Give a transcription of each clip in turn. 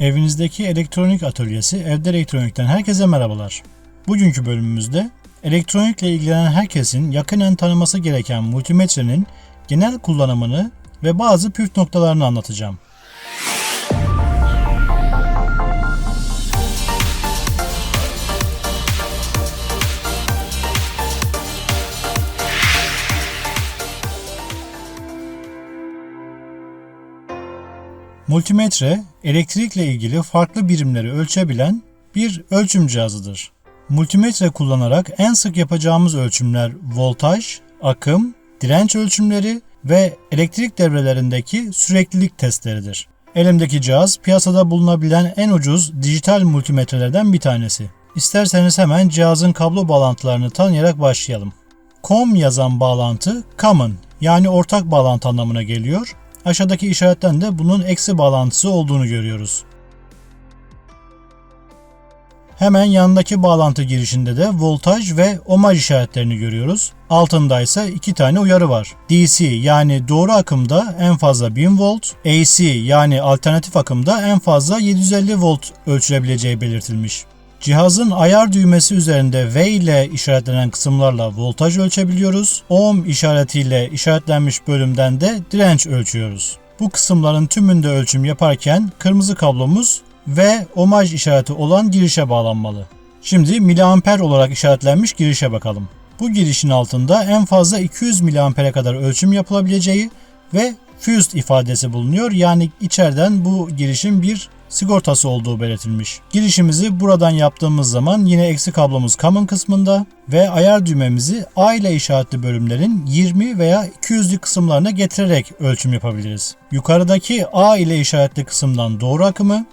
Evinizdeki elektronik atölyesi Evde Elektronik'ten herkese merhabalar. Bugünkü bölümümüzde elektronikle ilgilenen herkesin yakinen tanıması gereken multimetrenin genel kullanımını ve bazı püf noktalarını anlatacağım. Multimetre, elektrikle ilgili farklı birimleri ölçebilen bir ölçüm cihazıdır. Multimetre kullanarak en sık yapacağımız ölçümler voltaj, akım, direnç ölçümleri ve elektrik devrelerindeki süreklilik testleridir. Elimdeki cihaz piyasada bulunabilen en ucuz dijital multimetrelerden bir tanesi. İsterseniz hemen cihazın kablo bağlantılarını tanıyarak başlayalım. COM yazan bağlantı common yani ortak bağlantı anlamına geliyor Aşağıdaki işaretten de bunun eksi bağlantısı olduğunu görüyoruz. Hemen yanındaki bağlantı girişinde de voltaj ve ohmaj işaretlerini görüyoruz. Altında ise iki tane uyarı var. DC yani doğru akımda en fazla 1000 volt, AC yani alternatif akımda en fazla 750 volt ölçülebileceği belirtilmiş. Cihazın ayar düğmesi üzerinde V ile işaretlenen kısımlarla voltaj ölçebiliyoruz. Ohm işaretiyle işaretlenmiş bölümden de direnç ölçüyoruz. Bu kısımların tümünde ölçüm yaparken kırmızı kablomuz ve ohmaj işareti olan girişe bağlanmalı. Şimdi miliamper olarak işaretlenmiş girişe bakalım. Bu girişin altında en fazla 200 miliampere kadar ölçüm yapılabileceği ve fused ifadesi bulunuyor. Yani içeriden bu girişin bir sigortası olduğu belirtilmiş. Girişimizi buradan yaptığımız zaman yine eksi kablomuz common kısmında ve ayar düğmemizi A ile işaretli bölümlerin 20 veya 200'lük kısımlarına getirerek ölçüm yapabiliriz. Yukarıdaki A ile işaretli kısımdan doğru akımı,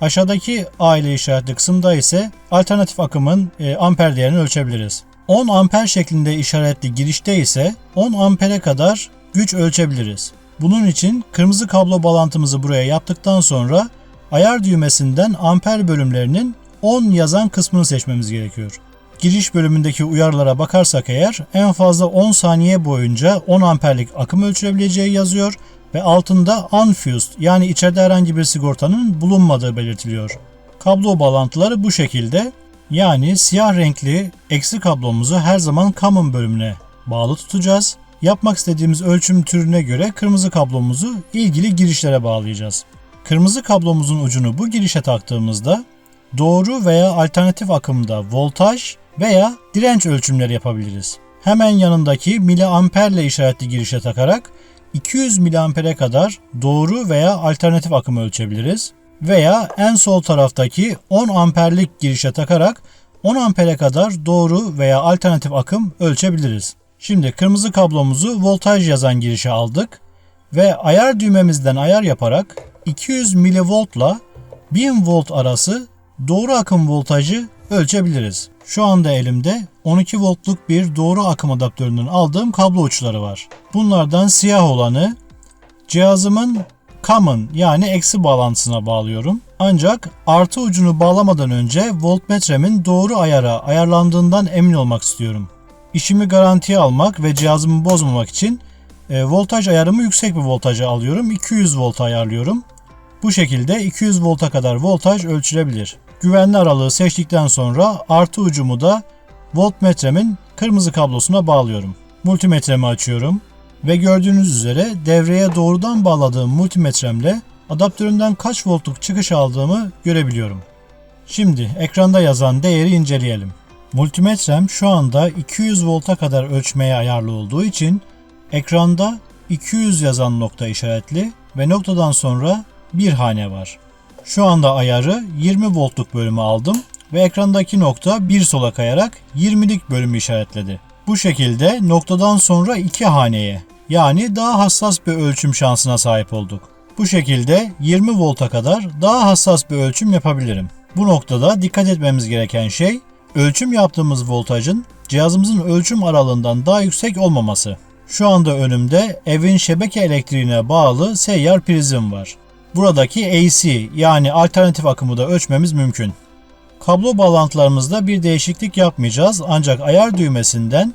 aşağıdaki A ile işaretli kısımda ise alternatif akımın e, amper değerini ölçebiliriz. 10 amper şeklinde işaretli girişte ise 10 ampere kadar güç ölçebiliriz. Bunun için kırmızı kablo bağlantımızı buraya yaptıktan sonra ayar düğmesinden amper bölümlerinin 10 yazan kısmını seçmemiz gerekiyor. Giriş bölümündeki uyarılara bakarsak eğer en fazla 10 saniye boyunca 10 amperlik akım ölçülebileceği yazıyor ve altında unfused yani içeride herhangi bir sigortanın bulunmadığı belirtiliyor. Kablo bağlantıları bu şekilde yani siyah renkli eksi kablomuzu her zaman common bölümüne bağlı tutacağız. Yapmak istediğimiz ölçüm türüne göre kırmızı kablomuzu ilgili girişlere bağlayacağız. Kırmızı kablomuzun ucunu bu girişe taktığımızda doğru veya alternatif akımda voltaj veya direnç ölçümleri yapabiliriz. Hemen yanındaki miliamperle işaretli girişe takarak 200 miliampere kadar doğru veya alternatif akım ölçebiliriz. Veya en sol taraftaki 10 amperlik girişe takarak 10 ampere kadar doğru veya alternatif akım ölçebiliriz. Şimdi kırmızı kablomuzu voltaj yazan girişe aldık ve ayar düğmemizden ayar yaparak 200 milivoltla 1000 volt arası doğru akım voltajı ölçebiliriz. Şu anda elimde 12 voltluk bir doğru akım adaptöründen aldığım kablo uçları var. Bunlardan siyah olanı cihazımın common yani eksi bağlantısına bağlıyorum. Ancak artı ucunu bağlamadan önce voltmetremin doğru ayara ayarlandığından emin olmak istiyorum. İşimi garantiye almak ve cihazımı bozmamak için e, voltaj ayarımı yüksek bir voltaja alıyorum. 200 volt ayarlıyorum. Bu şekilde 200 volta kadar voltaj ölçülebilir. Güvenli aralığı seçtikten sonra artı ucumu da voltmetremin kırmızı kablosuna bağlıyorum. Multimetremi açıyorum ve gördüğünüz üzere devreye doğrudan bağladığım multimetremle adaptöründen kaç voltluk çıkış aldığımı görebiliyorum. Şimdi ekranda yazan değeri inceleyelim. Multimetrem şu anda 200 volta kadar ölçmeye ayarlı olduğu için ekranda 200 yazan nokta işaretli ve noktadan sonra bir hane var. Şu anda ayarı 20 voltluk bölümü aldım ve ekrandaki nokta bir sola kayarak 20'lik bölümü işaretledi. Bu şekilde noktadan sonra iki haneye yani daha hassas bir ölçüm şansına sahip olduk. Bu şekilde 20 volta kadar daha hassas bir ölçüm yapabilirim. Bu noktada dikkat etmemiz gereken şey ölçüm yaptığımız voltajın cihazımızın ölçüm aralığından daha yüksek olmaması. Şu anda önümde evin şebeke elektriğine bağlı seyyar prizim var. Buradaki AC yani alternatif akımı da ölçmemiz mümkün. Kablo bağlantılarımızda bir değişiklik yapmayacağız ancak ayar düğmesinden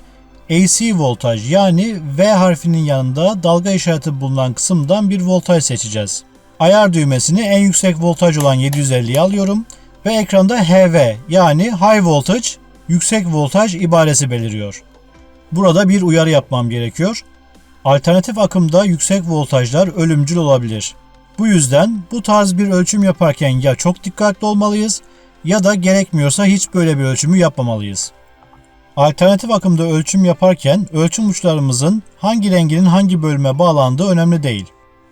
AC voltaj yani V harfinin yanında dalga işareti bulunan kısımdan bir voltaj seçeceğiz. Ayar düğmesini en yüksek voltaj olan 750'ye alıyorum ve ekranda HV yani High Voltage yüksek voltaj ibaresi beliriyor. Burada bir uyarı yapmam gerekiyor. Alternatif akımda yüksek voltajlar ölümcül olabilir. Bu yüzden bu tarz bir ölçüm yaparken ya çok dikkatli olmalıyız ya da gerekmiyorsa hiç böyle bir ölçümü yapmamalıyız. Alternatif akımda ölçüm yaparken ölçüm uçlarımızın hangi renginin hangi bölüme bağlandığı önemli değil.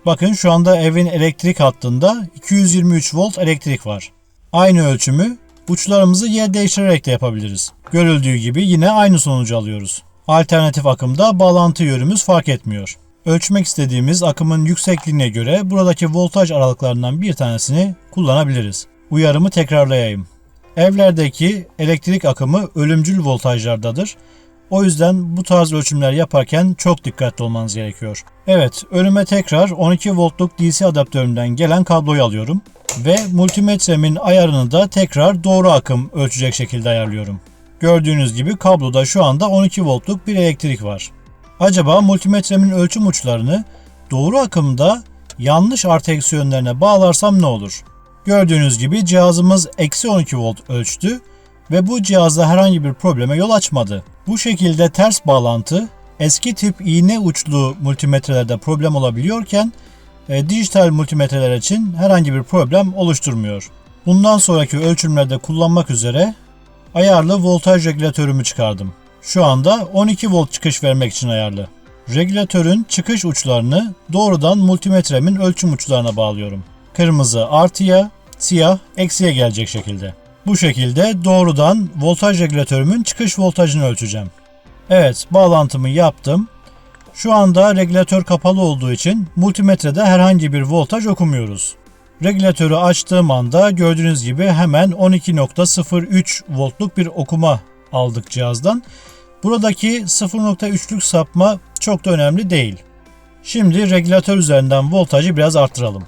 Bakın şu anda evin elektrik hattında 223 volt elektrik var. Aynı ölçümü uçlarımızı yer değiştirerek de yapabiliriz. Görüldüğü gibi yine aynı sonucu alıyoruz. Alternatif akımda bağlantı yönümüz fark etmiyor. Ölçmek istediğimiz akımın yüksekliğine göre buradaki voltaj aralıklarından bir tanesini kullanabiliriz. Uyarımı tekrarlayayım. Evlerdeki elektrik akımı ölümcül voltajlardadır. O yüzden bu tarz ölçümler yaparken çok dikkatli olmanız gerekiyor. Evet, önüme tekrar 12 voltluk DC adaptöründen gelen kabloyu alıyorum ve multimetremin ayarını da tekrar doğru akım ölçecek şekilde ayarlıyorum. Gördüğünüz gibi kabloda şu anda 12 voltluk bir elektrik var. Acaba multimetremin ölçüm uçlarını doğru akımda yanlış artı eksi yönlerine bağlarsam ne olur? Gördüğünüz gibi cihazımız eksi 12 volt ölçtü ve bu cihazda herhangi bir probleme yol açmadı. Bu şekilde ters bağlantı eski tip iğne uçlu multimetrelerde problem olabiliyorken e, dijital multimetreler için herhangi bir problem oluşturmuyor. Bundan sonraki ölçümlerde kullanmak üzere ayarlı voltaj regülatörümü çıkardım. Şu anda 12 volt çıkış vermek için ayarlı. Regülatörün çıkış uçlarını doğrudan multimetremin ölçüm uçlarına bağlıyorum. Kırmızı artıya, siyah eksiye gelecek şekilde. Bu şekilde doğrudan voltaj regülatörümün çıkış voltajını ölçeceğim. Evet, bağlantımı yaptım. Şu anda regülatör kapalı olduğu için multimetrede herhangi bir voltaj okumuyoruz. Regülatörü açtığım anda gördüğünüz gibi hemen 12.03 voltluk bir okuma aldık cihazdan. Buradaki 0.3'lük sapma çok da önemli değil. Şimdi regülatör üzerinden voltajı biraz arttıralım.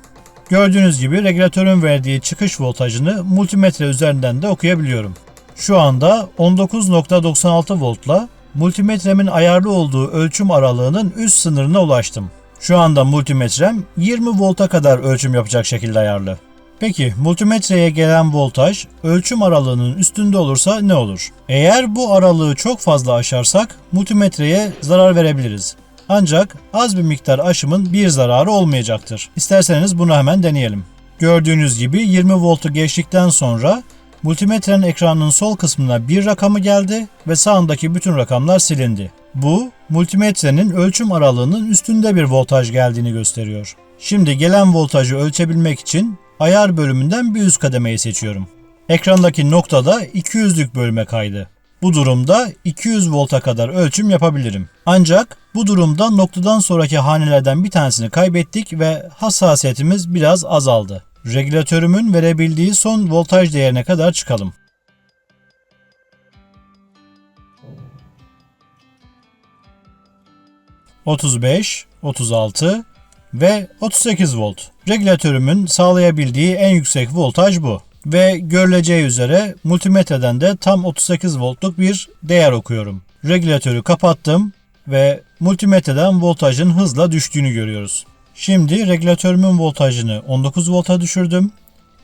Gördüğünüz gibi regülatörün verdiği çıkış voltajını multimetre üzerinden de okuyabiliyorum. Şu anda 19.96 voltla multimetremin ayarlı olduğu ölçüm aralığının üst sınırına ulaştım. Şu anda multimetrem 20 volta kadar ölçüm yapacak şekilde ayarlı. Peki multimetreye gelen voltaj ölçüm aralığının üstünde olursa ne olur? Eğer bu aralığı çok fazla aşarsak multimetreye zarar verebiliriz. Ancak az bir miktar aşımın bir zararı olmayacaktır. İsterseniz bunu hemen deneyelim. Gördüğünüz gibi 20 voltu geçtikten sonra multimetrenin ekranının sol kısmına bir rakamı geldi ve sağındaki bütün rakamlar silindi. Bu multimetrenin ölçüm aralığının üstünde bir voltaj geldiğini gösteriyor. Şimdi gelen voltajı ölçebilmek için ayar bölümünden bir üst kademeyi seçiyorum. Ekrandaki noktada 200'lük bölüme kaydı. Bu durumda 200 volta kadar ölçüm yapabilirim. Ancak bu durumda noktadan sonraki hanelerden bir tanesini kaybettik ve hassasiyetimiz biraz azaldı. Regülatörümün verebildiği son voltaj değerine kadar çıkalım. ...35, 36 ve 38 volt. Regülatörümün sağlayabildiği en yüksek voltaj bu. Ve görüleceği üzere multimetreden de tam 38 voltluk bir değer okuyorum. Regülatörü kapattım ve multimetreden voltajın hızla düştüğünü görüyoruz. Şimdi regülatörümün voltajını 19 volta düşürdüm.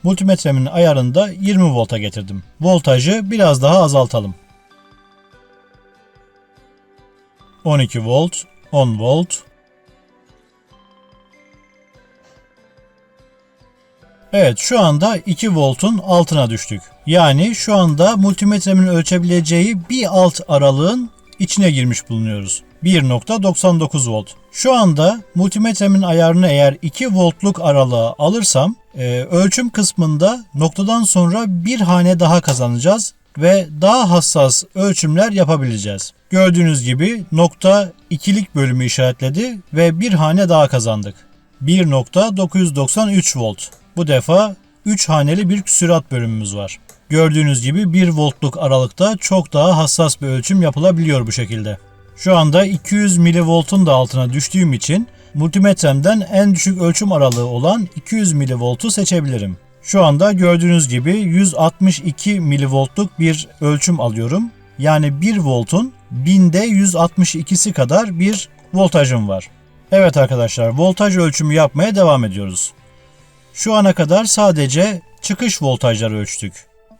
Multimetremin ayarını da 20 volta getirdim. Voltajı biraz daha azaltalım. 12 volt, 10 volt, Evet şu anda 2 voltun altına düştük. Yani şu anda multimetremin ölçebileceği bir alt aralığın içine girmiş bulunuyoruz. 1.99 volt. Şu anda multimetremin ayarını eğer 2 voltluk aralığa alırsam e, ölçüm kısmında noktadan sonra bir hane daha kazanacağız ve daha hassas ölçümler yapabileceğiz. Gördüğünüz gibi nokta ikilik bölümü işaretledi ve bir hane daha kazandık. 1.993 volt. Bu defa 3 haneli bir sürat bölümümüz var. Gördüğünüz gibi 1 voltluk aralıkta çok daha hassas bir ölçüm yapılabiliyor bu şekilde. Şu anda 200 milivoltun da altına düştüğüm için multimetremden en düşük ölçüm aralığı olan 200 milivoltu seçebilirim. Şu anda gördüğünüz gibi 162 milivoltluk bir ölçüm alıyorum. Yani 1 voltun binde 162'si kadar bir voltajım var. Evet arkadaşlar voltaj ölçümü yapmaya devam ediyoruz. Şu ana kadar sadece çıkış voltajları ölçtük.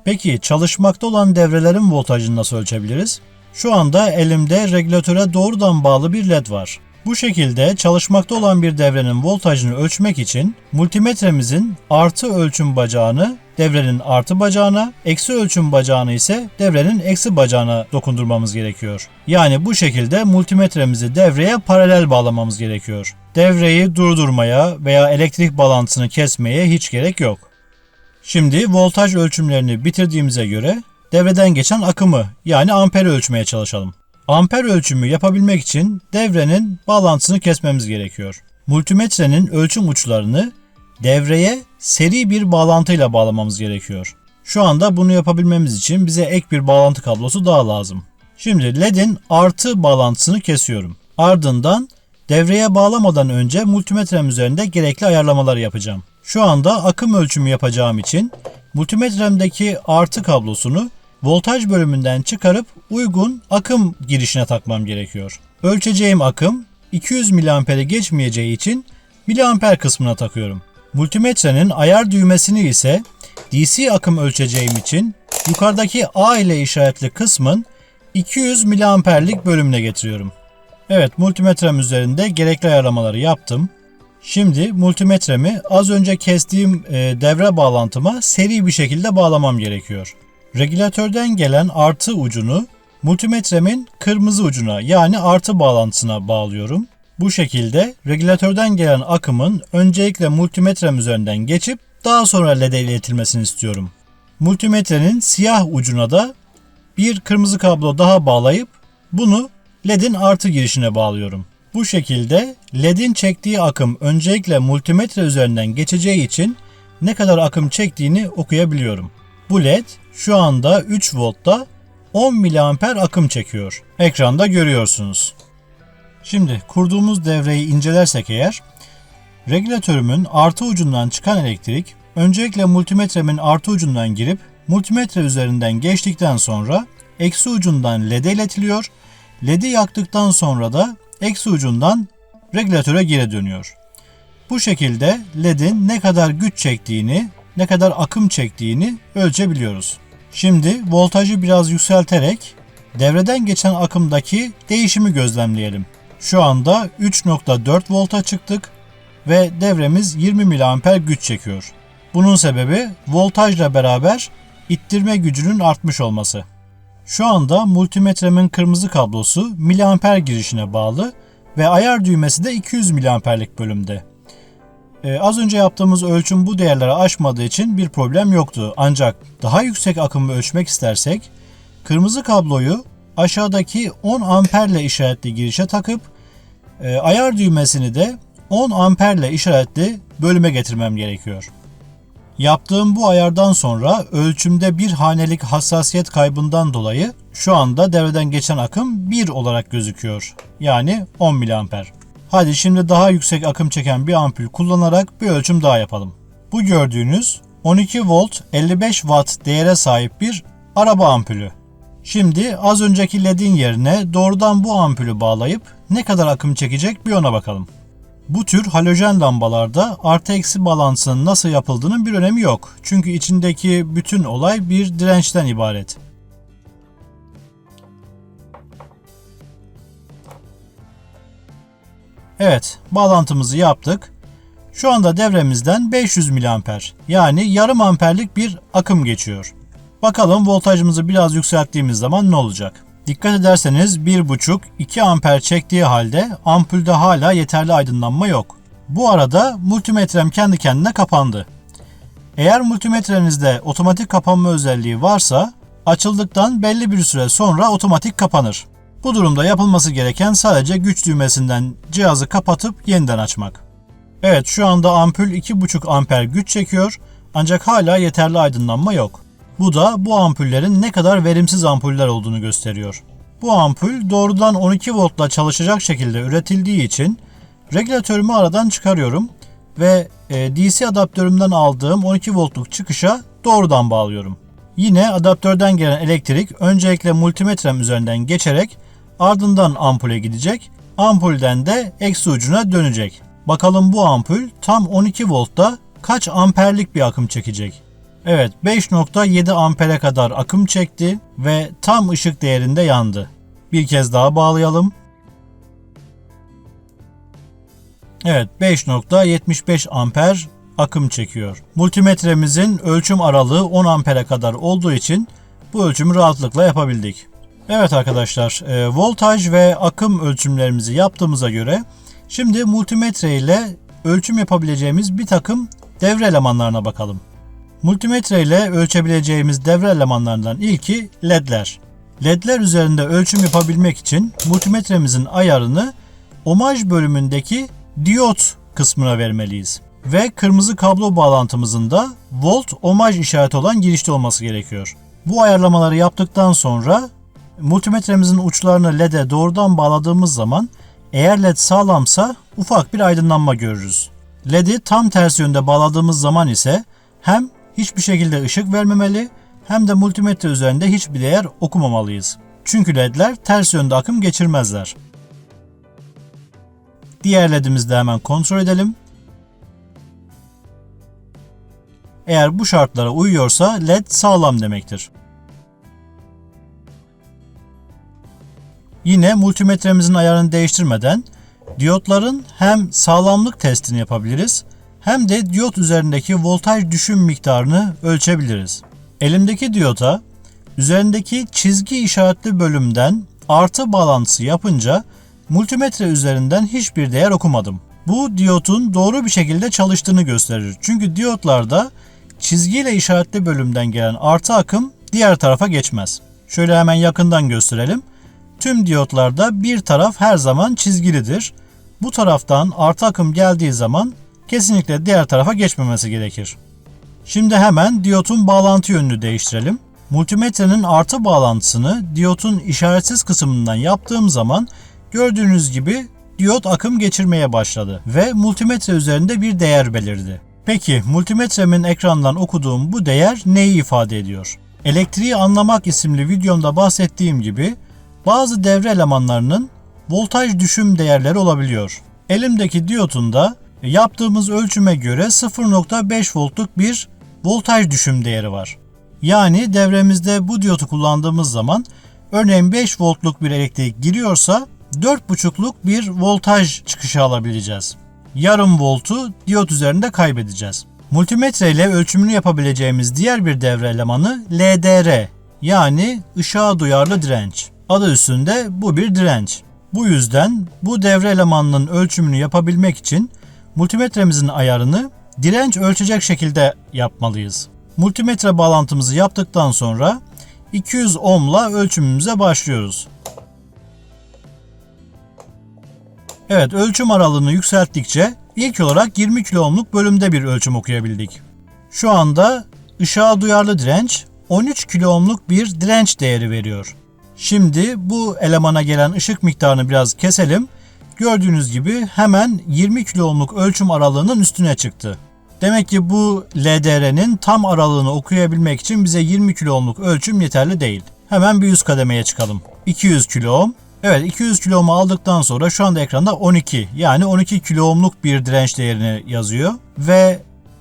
Peki çalışmakta olan devrelerin voltajını nasıl ölçebiliriz? Şu anda elimde regülatöre doğrudan bağlı bir led var. Bu şekilde çalışmakta olan bir devrenin voltajını ölçmek için multimetremizin artı ölçüm bacağını devrenin artı bacağına, eksi ölçüm bacağını ise devrenin eksi bacağına dokundurmamız gerekiyor. Yani bu şekilde multimetremizi devreye paralel bağlamamız gerekiyor. Devreyi durdurmaya veya elektrik bağlantısını kesmeye hiç gerek yok. Şimdi voltaj ölçümlerini bitirdiğimize göre devreden geçen akımı yani amper ölçmeye çalışalım. Amper ölçümü yapabilmek için devrenin bağlantısını kesmemiz gerekiyor. Multimetrenin ölçüm uçlarını devreye seri bir bağlantıyla bağlamamız gerekiyor. Şu anda bunu yapabilmemiz için bize ek bir bağlantı kablosu daha lazım. Şimdi LED'in artı bağlantısını kesiyorum. Ardından devreye bağlamadan önce multimetrem üzerinde gerekli ayarlamaları yapacağım. Şu anda akım ölçümü yapacağım için multimetremdeki artı kablosunu voltaj bölümünden çıkarıp uygun akım girişine takmam gerekiyor. Ölçeceğim akım 200 mAh'i geçmeyeceği için miliamper kısmına takıyorum. Multimetrenin ayar düğmesini ise DC akım ölçeceğim için yukarıdaki A ile işaretli kısmın 200 miliamperlik bölümüne getiriyorum. Evet multimetrem üzerinde gerekli ayarlamaları yaptım. Şimdi multimetremi az önce kestiğim e, devre bağlantıma seri bir şekilde bağlamam gerekiyor. Regülatörden gelen artı ucunu multimetremin kırmızı ucuna yani artı bağlantısına bağlıyorum. Bu şekilde regülatörden gelen akımın öncelikle multimetrem üzerinden geçip daha sonra LED'e iletilmesini istiyorum. Multimetrenin siyah ucuna da bir kırmızı kablo daha bağlayıp bunu LED'in artı girişine bağlıyorum. Bu şekilde LED'in çektiği akım öncelikle multimetre üzerinden geçeceği için ne kadar akım çektiğini okuyabiliyorum. Bu LED şu anda 3 voltta 10 miliamper akım çekiyor. Ekranda görüyorsunuz. Şimdi kurduğumuz devreyi incelersek eğer, regülatörümün artı ucundan çıkan elektrik öncelikle multimetremin artı ucundan girip multimetre üzerinden geçtikten sonra eksi ucundan LED'e iletiliyor. LED'i yaktıktan sonra da eksi ucundan regülatöre geri dönüyor. Bu şekilde LED'in ne kadar güç çektiğini, ne kadar akım çektiğini ölçebiliyoruz. Şimdi voltajı biraz yükselterek devreden geçen akımdaki değişimi gözlemleyelim. Şu anda 3.4 volta çıktık ve devremiz 20 mA güç çekiyor. Bunun sebebi voltajla beraber ittirme gücünün artmış olması. Şu anda multimetremin kırmızı kablosu miliamper girişine bağlı ve ayar düğmesi de 200 miliamperlik bölümde. Ee, az önce yaptığımız ölçüm bu değerleri aşmadığı için bir problem yoktu. Ancak daha yüksek akımı ölçmek istersek kırmızı kabloyu aşağıdaki 10 amperle işaretli girişe takıp e, ayar düğmesini de 10 amperle işaretli bölüme getirmem gerekiyor. Yaptığım bu ayardan sonra ölçümde bir hanelik hassasiyet kaybından dolayı şu anda devreden geçen akım 1 olarak gözüküyor. Yani 10 mA. Hadi şimdi daha yüksek akım çeken bir ampul kullanarak bir ölçüm daha yapalım. Bu gördüğünüz 12 volt 55 watt değere sahip bir araba ampulü. Şimdi az önceki ledin yerine doğrudan bu ampulü bağlayıp ne kadar akım çekecek bir ona bakalım. Bu tür halojen lambalarda artı eksi balansının nasıl yapıldığının bir önemi yok. Çünkü içindeki bütün olay bir dirençten ibaret. Evet, bağlantımızı yaptık. Şu anda devremizden 500 mA yani yarım amperlik bir akım geçiyor. Bakalım voltajımızı biraz yükselttiğimiz zaman ne olacak? Dikkat ederseniz 1,5-2 amper çektiği halde ampulde hala yeterli aydınlanma yok. Bu arada multimetrem kendi kendine kapandı. Eğer multimetrenizde otomatik kapanma özelliği varsa açıldıktan belli bir süre sonra otomatik kapanır. Bu durumda yapılması gereken sadece güç düğmesinden cihazı kapatıp yeniden açmak. Evet şu anda ampul 2,5 amper güç çekiyor ancak hala yeterli aydınlanma yok. Bu da bu ampullerin ne kadar verimsiz ampuller olduğunu gösteriyor. Bu ampul doğrudan 12 voltla çalışacak şekilde üretildiği için regülatörümü aradan çıkarıyorum ve e, DC adaptörümden aldığım 12 voltluk çıkışa doğrudan bağlıyorum. Yine adaptörden gelen elektrik öncelikle multimetrem üzerinden geçerek ardından ampule gidecek. Ampulden de eksi ucuna dönecek. Bakalım bu ampul tam 12 voltta kaç amperlik bir akım çekecek? Evet 5.7 ampere kadar akım çekti ve tam ışık değerinde yandı. Bir kez daha bağlayalım. Evet 5.75 amper akım çekiyor. Multimetremizin ölçüm aralığı 10 ampere kadar olduğu için bu ölçümü rahatlıkla yapabildik. Evet arkadaşlar e, voltaj ve akım ölçümlerimizi yaptığımıza göre şimdi multimetre ile ölçüm yapabileceğimiz bir takım devre elemanlarına bakalım. Multimetre ile ölçebileceğimiz devre elemanlarından ilki ledler. Ledler üzerinde ölçüm yapabilmek için multimetremizin ayarını omaj bölümündeki diyot kısmına vermeliyiz. Ve kırmızı kablo bağlantımızın da volt omaj işareti olan girişte olması gerekiyor. Bu ayarlamaları yaptıktan sonra multimetremizin uçlarını LED'e doğrudan bağladığımız zaman eğer LED sağlamsa ufak bir aydınlanma görürüz. LED'i tam ters yönde bağladığımız zaman ise hem hiçbir şekilde ışık vermemeli hem de multimetre üzerinde hiçbir değer okumamalıyız. Çünkü ledler ters yönde akım geçirmezler. Diğer ledimizi de hemen kontrol edelim. Eğer bu şartlara uyuyorsa led sağlam demektir. Yine multimetremizin ayarını değiştirmeden diyotların hem sağlamlık testini yapabiliriz hem de diyot üzerindeki voltaj düşüm miktarını ölçebiliriz. Elimdeki diyota üzerindeki çizgi işaretli bölümden artı bağlantısı yapınca multimetre üzerinden hiçbir değer okumadım. Bu diyotun doğru bir şekilde çalıştığını gösterir. Çünkü diyotlarda çizgiyle işaretli bölümden gelen artı akım diğer tarafa geçmez. Şöyle hemen yakından gösterelim. Tüm diyotlarda bir taraf her zaman çizgilidir. Bu taraftan artı akım geldiği zaman kesinlikle diğer tarafa geçmemesi gerekir. Şimdi hemen diyotun bağlantı yönünü değiştirelim. Multimetrenin artı bağlantısını diyotun işaretsiz kısmından yaptığım zaman gördüğünüz gibi diyot akım geçirmeye başladı ve multimetre üzerinde bir değer belirdi. Peki multimetremin ekrandan okuduğum bu değer neyi ifade ediyor? Elektriği anlamak isimli videomda bahsettiğim gibi bazı devre elemanlarının voltaj düşüm değerleri olabiliyor. Elimdeki diyotun da yaptığımız ölçüme göre 0.5 voltluk bir voltaj düşüm değeri var. Yani devremizde bu diyotu kullandığımız zaman örneğin 5 voltluk bir elektrik giriyorsa 4.5'luk bir voltaj çıkışı alabileceğiz. Yarım voltu diyot üzerinde kaybedeceğiz. Multimetre ile ölçümünü yapabileceğimiz diğer bir devre elemanı LDR yani ışığa duyarlı direnç. Adı üstünde bu bir direnç. Bu yüzden bu devre elemanının ölçümünü yapabilmek için multimetremizin ayarını direnç ölçecek şekilde yapmalıyız. Multimetre bağlantımızı yaptıktan sonra 200 ohm'la ölçümümüze başlıyoruz. Evet ölçüm aralığını yükselttikçe ilk olarak 20 kilo ohm'luk bölümde bir ölçüm okuyabildik. Şu anda ışığa duyarlı direnç 13 kilo ohm'luk bir direnç değeri veriyor. Şimdi bu elemana gelen ışık miktarını biraz keselim. Gördüğünüz gibi hemen 20 kilo ohm'luk ölçüm aralığının üstüne çıktı. Demek ki bu LDR'nin tam aralığını okuyabilmek için bize 20 kilo ohm'luk ölçüm yeterli değil. Hemen bir üst kademeye çıkalım. 200 kilo ohm. Evet 200 kilo ohm'u aldıktan sonra şu anda ekranda 12 yani 12 kilo ohm'luk bir direnç değerini yazıyor. Ve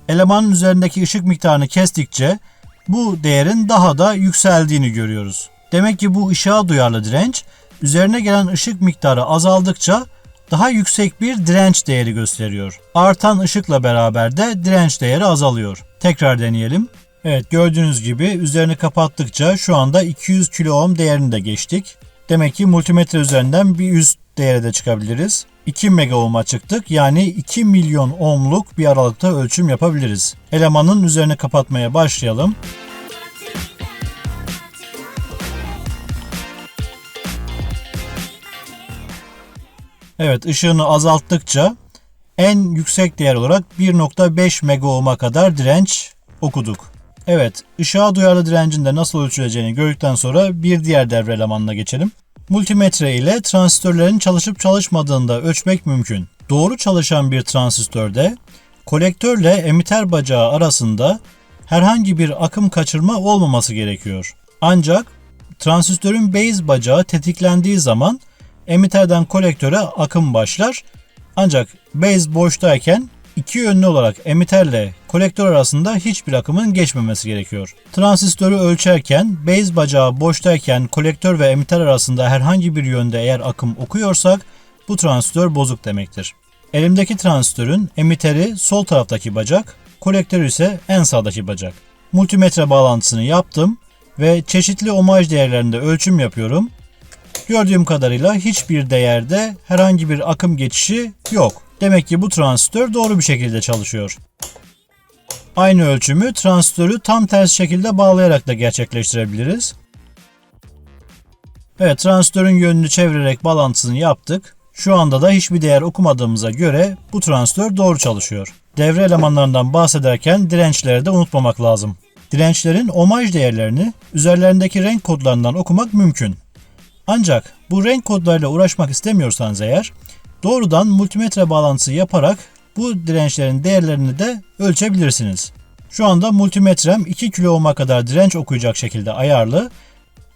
elemanın üzerindeki ışık miktarını kestikçe bu değerin daha da yükseldiğini görüyoruz. Demek ki bu ışığa duyarlı direnç üzerine gelen ışık miktarı azaldıkça daha yüksek bir direnç değeri gösteriyor. Artan ışıkla beraber de direnç değeri azalıyor. Tekrar deneyelim. Evet gördüğünüz gibi üzerini kapattıkça şu anda 200 kilo ohm değerini de geçtik. Demek ki multimetre üzerinden bir üst değere de çıkabiliriz. 2 mega ohm'a çıktık. Yani 2 milyon ohmluk bir aralıkta ölçüm yapabiliriz. Elemanın üzerine kapatmaya başlayalım. Evet ışığını azalttıkça en yüksek değer olarak 1.5 megaohm'a kadar direnç okuduk. Evet, ışığa duyarlı direncin de nasıl ölçüleceğini gördükten sonra bir diğer devre elemanına geçelim. Multimetre ile transistörlerin çalışıp çalışmadığını da ölçmek mümkün. Doğru çalışan bir transistörde kolektörle emiter bacağı arasında herhangi bir akım kaçırma olmaması gerekiyor. Ancak transistörün base bacağı tetiklendiği zaman emiterden kolektöre akım başlar. Ancak base boştayken iki yönlü olarak emitterle kolektör arasında hiçbir akımın geçmemesi gerekiyor. Transistörü ölçerken base bacağı boştayken kolektör ve emitter arasında herhangi bir yönde eğer akım okuyorsak bu transistör bozuk demektir. Elimdeki transistörün emitteri sol taraftaki bacak, kolektörü ise en sağdaki bacak. Multimetre bağlantısını yaptım ve çeşitli omaj değerlerinde ölçüm yapıyorum. Gördüğüm kadarıyla hiçbir değerde herhangi bir akım geçişi yok. Demek ki bu transistör doğru bir şekilde çalışıyor. Aynı ölçümü transistörü tam ters şekilde bağlayarak da gerçekleştirebiliriz. Evet transistörün yönünü çevirerek bağlantısını yaptık. Şu anda da hiçbir değer okumadığımıza göre bu transistör doğru çalışıyor. Devre elemanlarından bahsederken dirençleri de unutmamak lazım. Dirençlerin omaj değerlerini üzerlerindeki renk kodlarından okumak mümkün. Ancak bu renk kodlarıyla uğraşmak istemiyorsanız eğer doğrudan multimetre bağlantısı yaparak bu dirençlerin değerlerini de ölçebilirsiniz. Şu anda multimetrem 2 kilo ohm'a kadar direnç okuyacak şekilde ayarlı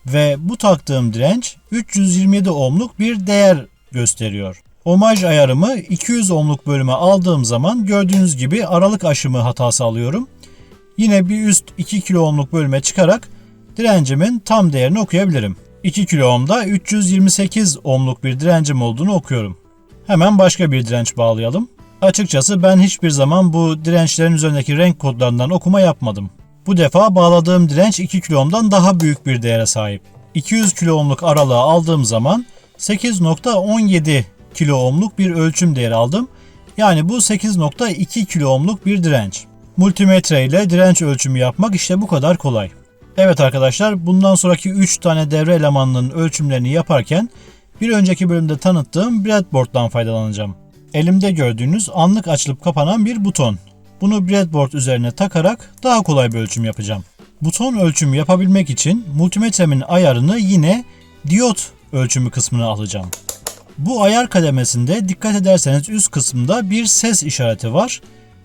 ve bu taktığım direnç 327 ohmluk bir değer gösteriyor. Omaj ayarımı 200 ohmluk bölüme aldığım zaman gördüğünüz gibi aralık aşımı hatası alıyorum. Yine bir üst 2 kilo ohmluk bölüme çıkarak direncimin tam değerini okuyabilirim. 2 kilo ohmda 328 ohmluk bir direncim olduğunu okuyorum. Hemen başka bir direnç bağlayalım. Açıkçası ben hiçbir zaman bu dirençlerin üzerindeki renk kodlarından okuma yapmadım. Bu defa bağladığım direnç 2 kilo ohmdan daha büyük bir değere sahip. 200 kilo ohmluk aralığı aldığım zaman 8.17 kilo ohmluk bir ölçüm değeri aldım. Yani bu 8.2 kilo ohmluk bir direnç. Multimetre ile direnç ölçümü yapmak işte bu kadar kolay. Evet arkadaşlar bundan sonraki 3 tane devre elemanının ölçümlerini yaparken bir önceki bölümde tanıttığım breadboard'dan faydalanacağım. Elimde gördüğünüz anlık açılıp kapanan bir buton. Bunu breadboard üzerine takarak daha kolay bir ölçüm yapacağım. Buton ölçümü yapabilmek için multimetremin ayarını yine diyot ölçümü kısmına alacağım. Bu ayar kademesinde dikkat ederseniz üst kısımda bir ses işareti var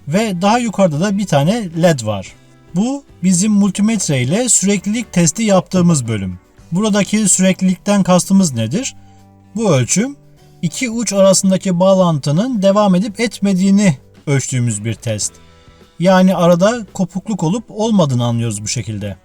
ve daha yukarıda da bir tane led var. Bu bizim multimetre ile süreklilik testi yaptığımız bölüm. Buradaki süreklilikten kastımız nedir? Bu ölçüm iki uç arasındaki bağlantının devam edip etmediğini ölçtüğümüz bir test. Yani arada kopukluk olup olmadığını anlıyoruz bu şekilde.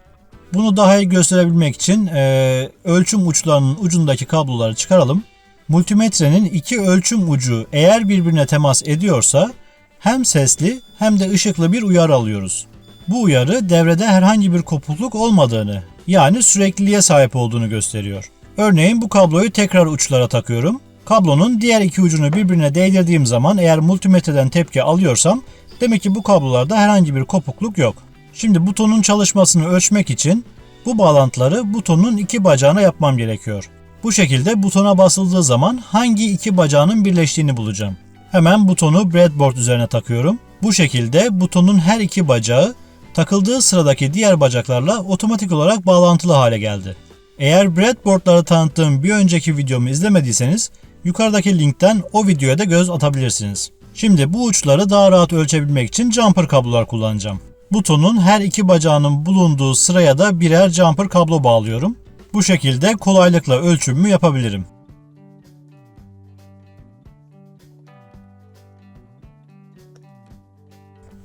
Bunu daha iyi gösterebilmek için e, ölçüm uçlarının ucundaki kabloları çıkaralım. Multimetrenin iki ölçüm ucu eğer birbirine temas ediyorsa hem sesli hem de ışıklı bir uyarı alıyoruz. Bu uyarı devrede herhangi bir kopukluk olmadığını yani sürekliliğe sahip olduğunu gösteriyor. Örneğin bu kabloyu tekrar uçlara takıyorum. Kablonun diğer iki ucunu birbirine değdirdiğim zaman eğer multimetreden tepki alıyorsam demek ki bu kablolarda herhangi bir kopukluk yok. Şimdi butonun çalışmasını ölçmek için bu bağlantıları butonun iki bacağına yapmam gerekiyor. Bu şekilde butona basıldığı zaman hangi iki bacağının birleştiğini bulacağım. Hemen butonu breadboard üzerine takıyorum. Bu şekilde butonun her iki bacağı takıldığı sıradaki diğer bacaklarla otomatik olarak bağlantılı hale geldi. Eğer breadboardları tanıttığım bir önceki videomu izlemediyseniz yukarıdaki linkten o videoya da göz atabilirsiniz. Şimdi bu uçları daha rahat ölçebilmek için jumper kablolar kullanacağım. Butonun her iki bacağının bulunduğu sıraya da birer jumper kablo bağlıyorum. Bu şekilde kolaylıkla ölçümümü yapabilirim.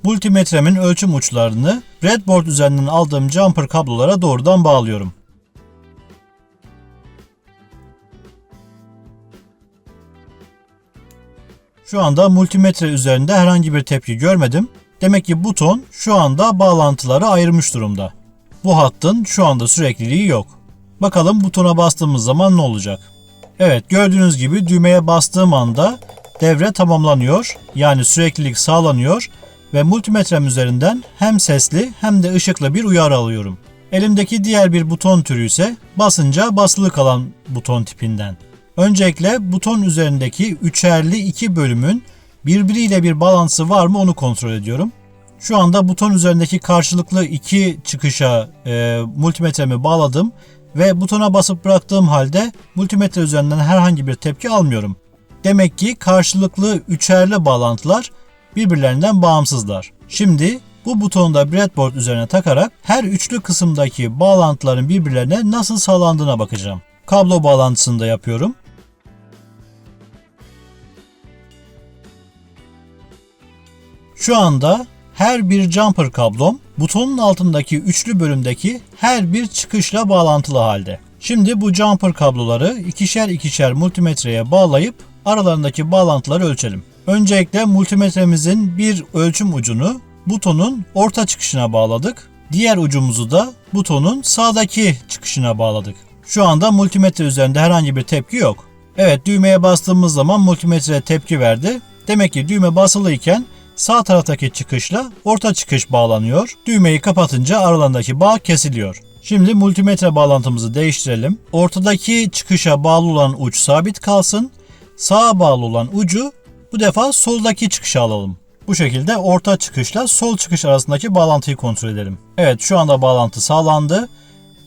Multimetremin ölçüm uçlarını breadboard üzerinden aldığım jumper kablolara doğrudan bağlıyorum. Şu anda multimetre üzerinde herhangi bir tepki görmedim. Demek ki buton şu anda bağlantıları ayırmış durumda. Bu hattın şu anda sürekliliği yok. Bakalım butona bastığımız zaman ne olacak? Evet gördüğünüz gibi düğmeye bastığım anda devre tamamlanıyor. Yani süreklilik sağlanıyor ve multimetrem üzerinden hem sesli hem de ışıklı bir uyarı alıyorum. Elimdeki diğer bir buton türü ise basınca basılı kalan buton tipinden. Öncelikle buton üzerindeki üçerli iki bölümün birbiriyle bir bağlantısı var mı onu kontrol ediyorum. Şu anda buton üzerindeki karşılıklı iki çıkışa e, multimetremi bağladım ve butona basıp bıraktığım halde multimetre üzerinden herhangi bir tepki almıyorum. Demek ki karşılıklı üçerli bağlantılar birbirlerinden bağımsızlar. Şimdi bu butonu da breadboard üzerine takarak her üçlü kısımdaki bağlantıların birbirlerine nasıl sağlandığına bakacağım. Kablo bağlantısını da yapıyorum. – Şu anda her bir jumper kablom butonun altındaki üçlü bölümdeki her bir çıkışla bağlantılı halde. Şimdi bu jumper kabloları ikişer ikişer multimetreye bağlayıp aralarındaki bağlantıları ölçelim. Öncelikle multimetremizin bir ölçüm ucunu butonun orta çıkışına bağladık. Diğer ucumuzu da butonun sağdaki çıkışına bağladık. Şu anda multimetre üzerinde herhangi bir tepki yok. Evet düğmeye bastığımız zaman multimetre tepki verdi. Demek ki düğme basılıyken sağ taraftaki çıkışla orta çıkış bağlanıyor. Düğmeyi kapatınca aralarındaki bağ kesiliyor. Şimdi multimetre bağlantımızı değiştirelim. Ortadaki çıkışa bağlı olan uç sabit kalsın. Sağa bağlı olan ucu bu defa soldaki çıkışa alalım. Bu şekilde orta çıkışla sol çıkış arasındaki bağlantıyı kontrol edelim. Evet şu anda bağlantı sağlandı.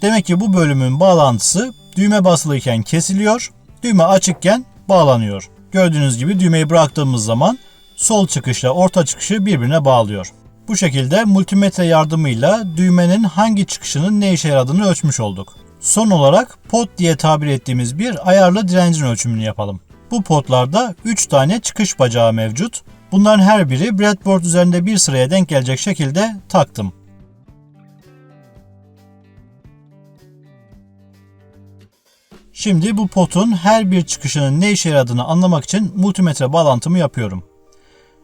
Demek ki bu bölümün bağlantısı düğme basılıyken kesiliyor. Düğme açıkken bağlanıyor. Gördüğünüz gibi düğmeyi bıraktığımız zaman sol çıkışla orta çıkışı birbirine bağlıyor. Bu şekilde multimetre yardımıyla düğmenin hangi çıkışının ne işe yaradığını ölçmüş olduk. Son olarak pot diye tabir ettiğimiz bir ayarlı direncin ölçümünü yapalım. Bu potlarda 3 tane çıkış bacağı mevcut. Bunların her biri breadboard üzerinde bir sıraya denk gelecek şekilde taktım. Şimdi bu potun her bir çıkışının ne işe yaradığını anlamak için multimetre bağlantımı yapıyorum.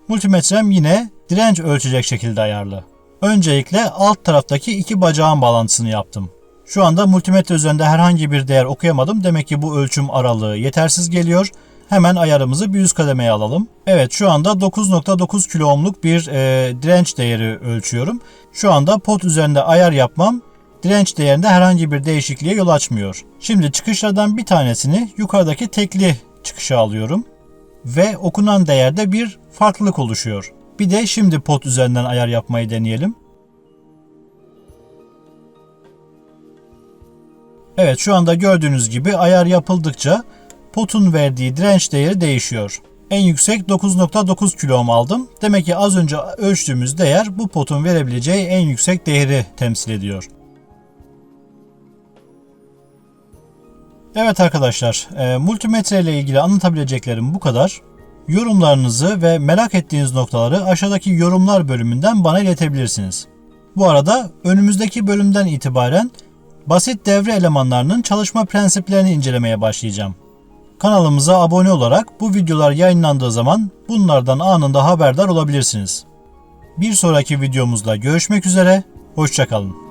Multimetrem yine direnç ölçecek şekilde ayarlı. Öncelikle alt taraftaki iki bacağın bağlantısını yaptım. Şu anda multimetre üzerinde herhangi bir değer okuyamadım. Demek ki bu ölçüm aralığı yetersiz geliyor. Hemen ayarımızı bir üst kademeye alalım. Evet şu anda 9.9 kilo ohmluk bir e, direnç değeri ölçüyorum. Şu anda pot üzerinde ayar yapmam direnç değerinde herhangi bir değişikliğe yol açmıyor. Şimdi çıkışlardan bir tanesini yukarıdaki tekli çıkışa alıyorum. Ve okunan değerde bir farklılık oluşuyor. Bir de şimdi pot üzerinden ayar yapmayı deneyelim. Evet şu anda gördüğünüz gibi ayar yapıldıkça potun verdiği direnç değeri değişiyor. En yüksek 9.9 kilo ohm aldım. Demek ki az önce ölçtüğümüz değer bu potun verebileceği en yüksek değeri temsil ediyor. Evet arkadaşlar, e, multimetre ile ilgili anlatabileceklerim bu kadar. Yorumlarınızı ve merak ettiğiniz noktaları aşağıdaki yorumlar bölümünden bana iletebilirsiniz. Bu arada önümüzdeki bölümden itibaren basit devre elemanlarının çalışma prensiplerini incelemeye başlayacağım. Kanalımıza abone olarak bu videolar yayınlandığı zaman bunlardan anında haberdar olabilirsiniz. Bir sonraki videomuzda görüşmek üzere, hoşçakalın.